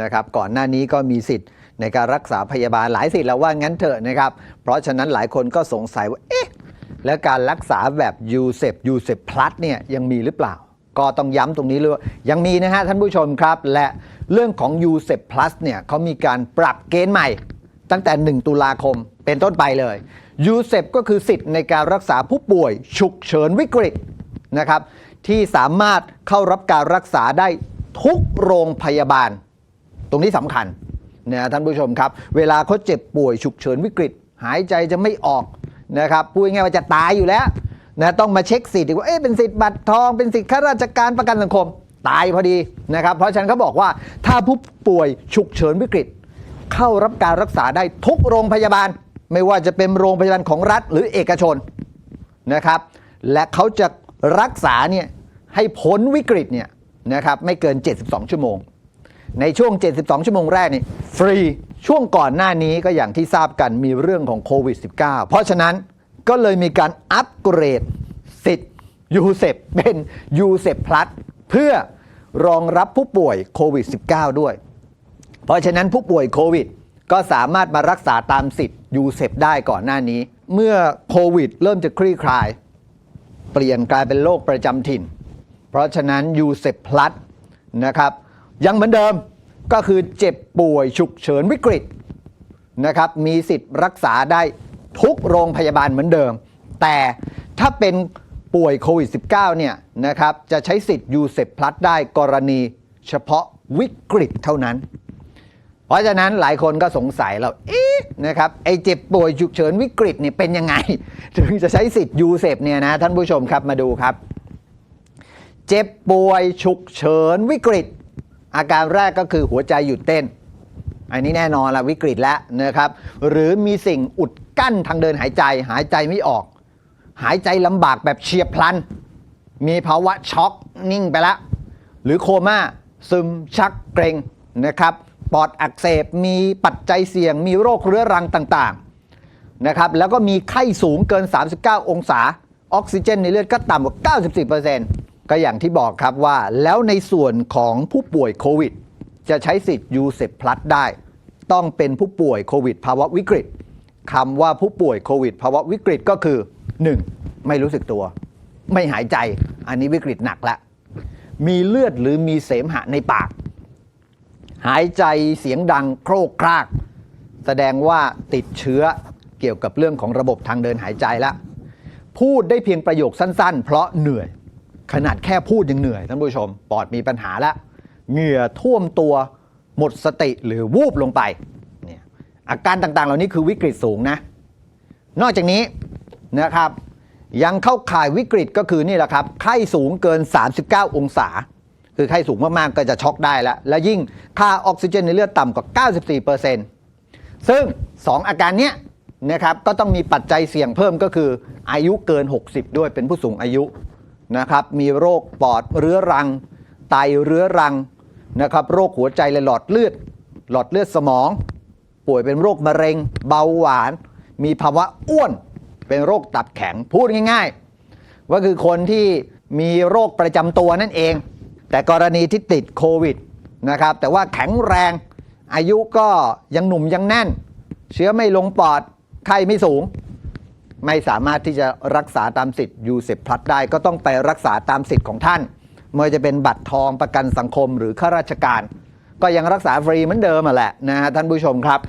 นะครับก่อนหน้านี้ก็มีสิทธิ์ในการรักษาพยาบาลหลายสิทธิ์แล้วว่างั้นเถอะนะครับเพราะฉะนั้นหลายคนก็สงสัยว่าเอ๊ะแล้วการรักษาแบบยูเซปยูเซปพลัสเนี่ยยังมีหรือเปล่า ก็ต้องย้ำตรงนี้เลยว่ายังมีนะฮะท่านผู้ชมครับ และเรื่องของ u s e p Plus เนี่ยเขามีการปรับเกณฑ์ใหม่ ตั้งแต่ 1 ตุลาคมเป็นต้นไปเลย u s e p ก็คือสิทธิ์ในการรักษาผู้ป่วยฉุกเฉินวิกฤตนะครับที่สามารถเข้ารับการรักษาได้ทุกโรงพยาบาล ตรงนี้สำคัญนะท่านผู้ชมครับ เวลาเขาเจ็บป่วยฉุกเฉินวิกฤต หายใจจะไม่ออกนะครับพูดง่ายๆว่าจะตายอยู่แล้วนะต้องมาเช็คสิทธิ์ว่าเอ๊ะเป็นสิทธิ์บัตรทองเป็นสิทธิ์ข้าราชการประกันสังคม ตายพอดีนะครับ เพราะฉะนั้นเขาบอกว่าถ้าผู้ป่วยฉุกเฉินวิกฤต เข้ารับการรักษาได้ทุกโรงพยาบาล ไม่ว่าจะเป็นโรงพยาบาลของรัฐหรือเอกชนนะครับ และเขาจะรักษาเนี่ยให้พ้นวิกฤตเนี่ยนะครับไม่เกิน 72 ชั่วโมง ในช่วง 72 ชั่วโมงแรกนี่ฟรีช่วงก่อนหน้านี้ก็อย่างที่ทราบกันมีเรื่องของโควิด -19 เพราะฉะนั้นก็เลยมีการอัปเกรดสิทธิ์ยูเซปเป็นยูเซปพลัสเพื่อรองรับผู้ป่วยโควิด -19 ด้วย เพราะฉะนั้นผู้ป่วยโควิดก็สามารถมารักษาตามสิทธิ์ยูเซปได้ก่อนหน้านี้ เมื่อโควิดเริ่มจะคลี่คลาย เปลี่ยนกลายเป็นโรคประจำถิ่น เพราะฉะนั้นยูเซปพลัสนะครับ ยังเหมือนเดิมก็คือเจ็บป่วยฉุกเฉินวิกฤตนะครับมีสิทธิ์รักษาได้ทุกโรงพยาบาลเหมือนเดิม แต่ถ้าเป็นป่วยโควิด -19 เนี่ยนะครับจะใช้สิทธิ์ยูเซปพลัสได้กรณีเฉพาะวิกฤตเท่านั้น เพราะฉะนั้นหลายคนก็สงสัยเราเอ๊ะนะครับไอ้เจ็บป่วยฉุกเฉินวิกฤตเนี่ยเป็นยังไง ถึงจะใช้สิทธิ์ยูเซปเนี่ยนะท่านผู้ชมครับมาดูครับ เจ็บป่วยฉุกเฉินวิกฤต อาการแรกก็คือหัวใจหยุดเต้น อันนี้แน่นอนละวิกฤตแล้วนะครับหรือมีสิ่งอุดกั้นทางเดินหายใจ หายใจไม่ออก หายใจลำบากแบบเฉียบพลัน มีภาวะช็อกนิ่งไปแล้วหรือโคม่าซึมชักเกรงนะครับปอดอักเสบมีปัจจัยเสี่ยง มีโรคเรื้อรังต่างๆนะครับแล้วก็มีไข้สูงเกิน 39 องศา ออกซิเจนในเลือดก็ต่ำกว่า 94% ก็อย่างที่บอกครับว่าแล้วในส่วนของผู้ป่วยโควิด จะใช้สิทธิ์ยูเซปพลัสได้ ต้องเป็นผู้ป่วยโควิดภาวะวิกฤตคำว่าผู้ป่วยโควิดภาวะวิกฤตก็คือ 1. ไม่รู้สึกตัว ไม่หายใจ อันนี้วิกฤตหนักละ มีเลือดหรือมีเสมหะในปาก หายใจเสียงดังโครกคราก แสดงว่าติดเชื้อเกี่ยวกับเรื่องของระบบทางเดินหายใจละ พูดได้เพียงประโยคสั้น ๆ เพราะเหนื่อย ขนาดแค่พูดยังเหนื่อยท่านผู้ชม ปอดมีปัญหาแล้วเหงื่อท่วมตัวหมดสติหรือวูบลงไปเนี่ยอาการต่างๆ เหล่านี้คือวิกฤตสูงนะ นอกจากนี้นะครับยังเข้าข่ายวิกฤตก็คือนี่แหละครับไข้สูงเกิน 39 องศา คือไข้สูงมากๆก็จะช็อกได้แล้ว และยิ่งค่าออกซิเจนในเลือดต่ำกว่า 94%ซึ่ง 2 อาการเนี้ยนะครับก็ต้องมีปัจจัยเสี่ยงเพิ่มก็คืออายุเกิน 60 ด้วยเป็นผู้สูงอายุ นะครับมีโรคปอดเรื้อรัง ไตเรื้อรังนะครับโรคหัวใจและหลอดเลือด หลอดเลือดสมอง ป่วยเป็นโรคมะเร็ง เบาหวาน มีภาวะอ้วน เป็นโรคตับแข็งพูดง่ายๆว่าคือคนที่มีโรคประจำตัวนั่นเอง แต่กรณีที่ติดโควิดนะครับแต่ว่าแข็งแรงอายุก็ยังหนุ่มยังแน่น เชื้อไม่ลงปอดไข้ไม่สูง ไม่สามารถที่จะรักษาตามสิทธิ์ยูเซปพลัสได้ก็ต้องไปรักษาตามสิทธิ์ของท่านไม่ว่าจะเป็นบัตรทองประกันสังคมหรือข้าราชการ ก็ยังรักษาฟรีเหมือนเดิมอะแหละนะฮะท่านผู้ชมครับ